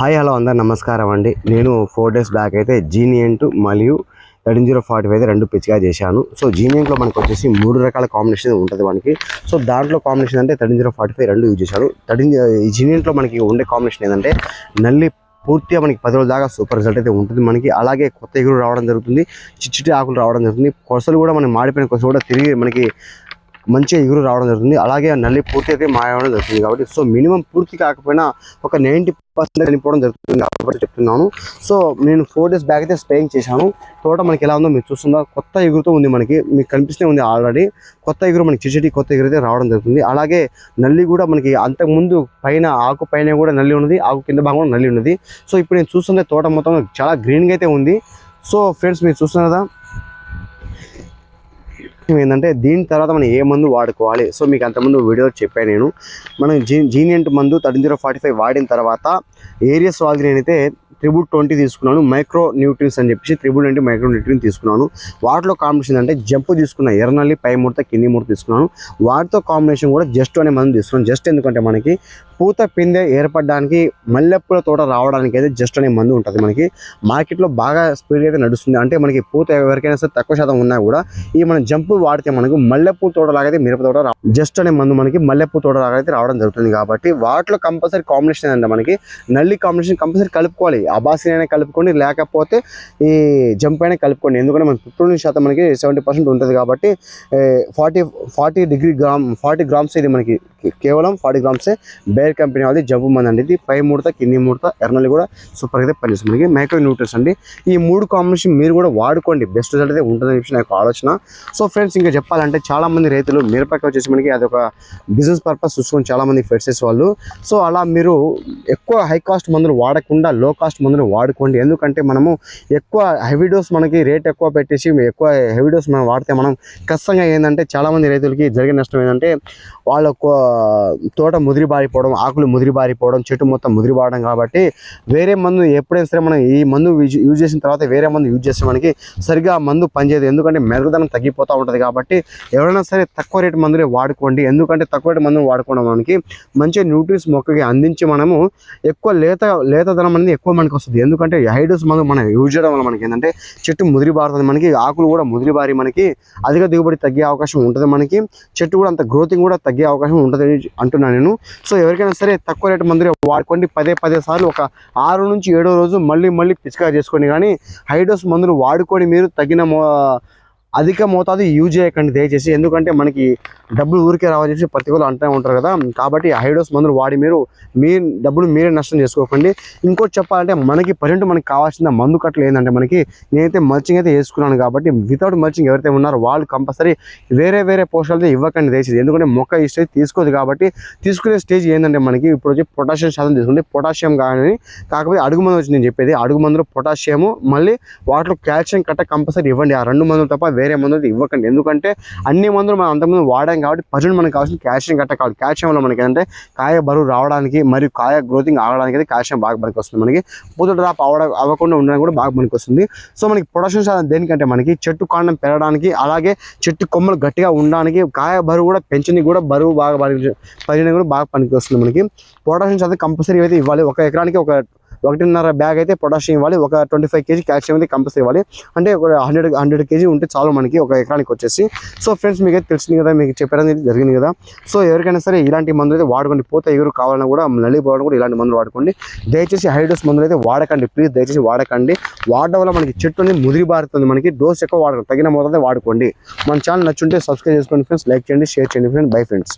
Hi hello అందరు నమస్కారం అండి. నేను ఫోర్ డేస్ బ్యాక్ అయితే జీనియంట్ మరియు థర్టీన్ జీరో ఫార్టీ ఫైవ్ రెండు పిచ్చిగా చేశాను. సో జీనియంట్లో మనకు వచ్చేసి మూడు రకాల కాంబినేషన్ ఉంటుంది మనకి. సో దాంట్లో కాంబినేషన్ అంటే థర్టీన్ జీరో ఫార్టీ ఫైవ్ రెండు యూజ్ చేశాను. థర్టీన్ ఈ జీనియంట్లో మనకి ఉండే కాంబినేషన్ ఏంటంటే నల్లి పూర్తిగా మనకి పది రోజుల దాకా సూపర్ రిజల్ట్ అయితే ఉంటుంది మనకి. అలాగే కొత్త ఎగురు రావడం జరుగుతుంది చిచ్చిటి ఆకులు రావడం జరుగుతుంది. కొసలు కూడా మనకి మాడిపోయిన కొసలు కూడా తిరిగి మనకి మంచిగా ఎగురు రావడం జరుగుతుంది. అలాగే ఆ నల్లి పూర్తి అయితే మాయవడం జరుగుతుంది కాబట్టి సో మినిమం పూర్తి కాకపోయినా ఒక నైంటీ పర్సెంట్ చనిపోవడం జరుగుతుంది కాబట్టి చెప్తున్నాను. సో నేను ఫోర్ డేస్ బ్యాక్ అయితే స్ప్రేయింగ్ చేశాను. తోట మనకి ఎలా ఉందో మీరు చూస్తుందా? కొత్త ఎగురుతో ఉంది మనకి. మీకు కనిపిస్తూనే ఉంది ఆల్రెడీ. కొత్త ఎగురు మనకి చిచిటి కొత్త ఎగురు అయితే రావడం జరుగుతుంది. అలాగే నల్లి కూడా మనకి అంతకుముందు పైన ఆకు పైన కూడా నల్లి ఉన్నది. ఆకు కింద భాగం కూడా నల్లి ఉన్నది. సో ఇప్పుడు నేను చూస్తుంటే తోట మొత్తం చాలా గ్రీన్గా అయితే ఉంది. సో ఫ్రెండ్స్ మీరు చూస్తున్నదా ఏంటంటే దీని తర్వాత మనం ఏ మందు వాడుకోవాలి? సో మీకు అంతకుముందు వీడియో చెప్పాను నేను. మనం జీ జీనియంట్ మందు థర్టీన్ జీరో ఫార్టీ ఫైవ్ వాడిన తర్వాత ఏరియస్ వాళ్ళకి నేనైతే త్రిబుల్ ట్వంటీ తీసుకున్నాను మైక్రో న్యూట్రియన్స్ అని చెప్పేసి త్రిబుల్ ట్వంటీ మైక్రో న్యూట్రియన్ తీసుకున్నాను. వాటిలో కాంబినేషన్ అంటే జంప్ తీసుకున్న ఎర్రనల్లి పై ముడత కింది ముడత తీసుకున్నాను. వాటితో కాంబినేషన్ కూడా జస్ట్ అనే మందు తీసుకున్నాను. జస్ట్ ఎందుకంటే మనకి పూత పిందె ఏర్పడడానికి మల్లెపూల తోట రావడానికి అయితే జస్ట్ అనే మందు ఉంటుంది మనకి. మార్కెట్లో బాగా స్పీడ్గా అయితే నడుస్తుంది. అంటే మనకి పూత ఎవరికైనా సరే తక్కువ శాతం ఉన్నా కూడా ఈ మనం జంప్ వాడితే మనకు మల్లెపూ తోట లాగైతే మిరప తోట రా జస్ట్ అనే మందు మనకి మల్లెపూ తోట లాగైతే రావడం జరుగుతుంది. కాబట్టి వాటిలో కంపల్సరీ కాంబినేషన్ అంటే మనకి నల్లి కాంబినేషన్ కంపల్సరీ కలుపుకోవాలి. అబాసిన్ అయినా కలుపుకోండి లేకపోతే ఈ జంప్ అయినా కలుపుకోండి. ఎందుకంటే మన ఫిఫ్టీ శాతం మనకి సెవెంటీ పర్సెంట్ ఉంటుంది కాబట్టి forty forty degree gram forty grams ఇది మనకి కేవలం ఫార్టీ గ్రామ్సే బేర్ కంపెనీ వాళ్ళది జబ్బు మంది అండి ఇది పై ముడత కింది ముడత ఎర్నల్ కూడా సూపర్గా అయితే పనిచేస్తుంది. మనకి మైక్రో న్యూట్రన్స్ అండి. ఈ మూడు కాంబినేషన్ మీరు కూడా వాడుకోండి. బెస్ట్ రిజల్ట్ అయితే ఉంటుందని చెప్పి నాకు ఆలోచన. సో ఫ్రెండ్స్ ఇంకా చెప్పాలంటే చాలామంది రైతులు మిరపకాయ వచ్చేసి మనకి అదొక బిజినెస్ పర్పస్ చూసుకొని చాలామంది ఫెడ్సెస్ వాళ్ళు సో అలా మీరు ఎక్కువ హై కాస్ట్ మందులు వాడకుండా లో కాస్ట్ మందులు వాడుకోండి. ఎందుకంటే మనము ఎక్కువ హెవీ డోస్ మనకి రేట్ ఎక్కువ పెట్టేసి ఎక్కువ హెవీ డోస్ మనం వాడితే మనం కష్టంగా ఏంటంటే చాలామంది రైతులకి జరిగే నష్టం ఏంటంటే వాళ్ళ కో- తోట ముదిరి బారిపోవడం ఆకులు ముదిరి బారిపోవడం చెట్టు మొత్తం ముదిరి బారడం కాబట్టి వేరే మందు ఎప్పుడైనా సరే మనం ఈ మందు యూజ్ యూజ్ చేసిన తర్వాత వేరే మందు యూజ్ చేస్తే మనకి సరిగా మందు పనిచేయదు. ఎందుకంటే మెరుగుదనం తగ్గిపోతూ ఉంటుంది కాబట్టి ఎవరైనా సరే తక్కువ రేటు మందులే వాడుకోండి. ఎందుకంటే తక్కువ రేటు మందులు వాడుకోవడం మనకి మంచి న్యూట్రిన్స్ మొక్కకి అందించి మనము ఎక్కువ లేత లేతదనం అనేది ఎక్కువ మనకి వస్తుంది. ఎందుకంటే హైడోస్ మందు మనం యూజ్ చేయడం వల్ల మనకి ఏంటంటే చెట్టు ముదిరి బారుతుంది మనకి ఆకులు కూడా ముదిరి బారి మనకి అధిక దిగుబడి తగ్గే అవకాశం ఉంటుంది మనకి చెట్టు కూడా అంత గ్రోతింగ్ కూడా తగ్గే అవకాశం ఉంటుంది అంటున్నాను నేను. సో ఎవరికైనా సరే తక్కువ రేటు మందు వాడుకోండి. పదే పదే సార్లు ఒక ఆరు నుంచి ఏడో రోజు మళ్ళీ మళ్ళీ పిచికారి చేసుకోండి. కానీ హైడోస్ మందులు వాడుకొని మీరు తగిన అధిక మోతాదు యూజ్ చేయకండి దయచేసి. ఎందుకంటే మనకి డబ్బులు ఊరికే రావాలని చెప్పి ప్రతి ఒక్కరు అంటూ ఉంటారు కదా. కాబట్టి హైడోస్ మందులు వాడి మీరు మీ డబ్బులు మీరే నష్టం చేసుకోకండి. ఇంకోటి చెప్పాలంటే మనకి ప్రజెంట్ మనకి కావాల్సిన మందు కట్టలు ఏంటంటే మనకి నేనైతే మల్చింగ్ అయితే వేసుకున్నాను కాబట్టి వితౌట్ మల్చింగ్ ఎవరైతే ఉన్నారో వాళ్ళు కంపల్సరీ వేరే వేరే పోషకాలతో ఇవ్వకండి దయచేసి. ఎందుకంటే మొక్క ఈ స్టేజ్ తీసుకోదు కాబట్టి తీసుకునే స్టేజ్ ఏంటంటే మనకి ఇప్పుడు వచ్చి పొటాషియం శాతం తీసుకుంటే పొటాషియం కానీ కాకపోతే అడుగు మందు వచ్చి నేను చెప్పేది అడుగు మందులో పొటాషియము మళ్ళీ వాటిలో కాల్షియం కట్ట కంపల్సరీ ఇవ్వండి. ఆ రెండు మందులు తప్ప వేరే మందులు ఇవ్వకండి. ఎందుకంటే అన్ని మందులు మనం అంతకుముందు వాడాం కాబట్టి ప్రజెంట్ మనకు కావాల్సిన కాల్షియం కట్ట కావాలి. కాల్షియం వల్ల మనకి ఏంటంటే కాయ బరువు రావడానికి మరియు కాయ గ్రోతింగ్ ఆగడానికి అయితే కాల్షియం బాగా మనకి వస్తుంది మనకి. పూత డ్రాప్ అవడ అవ్వకుండా ఉండడానికి కూడా బాగా మనకి వస్తుంది సో మనకి ప్రొడక్షన్ సాధన దేనికంటే మనకి చెట్టు కాండం పెరగడానికి అలాగే చెట్టు కొమ్మలు గట్టిగా ఉండడానికి కాయ బరువు కూడా పెంచింది కూడా బరువు బాగా పని కూడా బాగా పనికి వస్తుంది మనకి. పొటాషియం సాధన కంపల్సరీ అయితే ఇవ్వాలి. ఒక ఎకరానికి ఒక ఒకటిన్నర బ్యాగ్ అయితే పొటాషియం ఇవ్వాలి. ఒక ట్వంటీ ఫైవ్ కేజీ కాల్షియం అయితే కంపల్సరీ ఇవ్వాలి. అంటే ఒక హండ్రెడ్ హండ్రెడ్ కేజీ ఉంటే చాలు మనకి ఒక ఎకరానికి వచ్చేసి. సో ఫ్రెండ్స్ మీకు అయితే తెలిసింది కదా మీకు చెప్పడం అనేది జరిగింది కదా. సో ఎవరికైనా సరే ఇలాంటి మందులు అయితే వాడుకోండి. పోతే ఎగురు కావాలన్నా కూడా నల్లి పోవడం కూడా ఇలాంటి మందులు వాడుకోండి. దయచేసి హైడోస్ మందులు అయితే వాడకండి. ప్లీజ్ దయచేసి వాడకండి. వాడడం వల్ల మనకి చెట్టు అనేది ముదిరి బారుతుంది. మనకి డోస్ ఎక్కువ వాడకండి తగిన మోతాదే వాడుకోండి. మన ఛానల్ నచ్చుంటే సబ్స్క్రైబ్ చేసుకోండి ఫ్రెండ్స్. లైక్ చేయండి షేర్ చేయండి ఫ్రెండ్స్. Bye friends.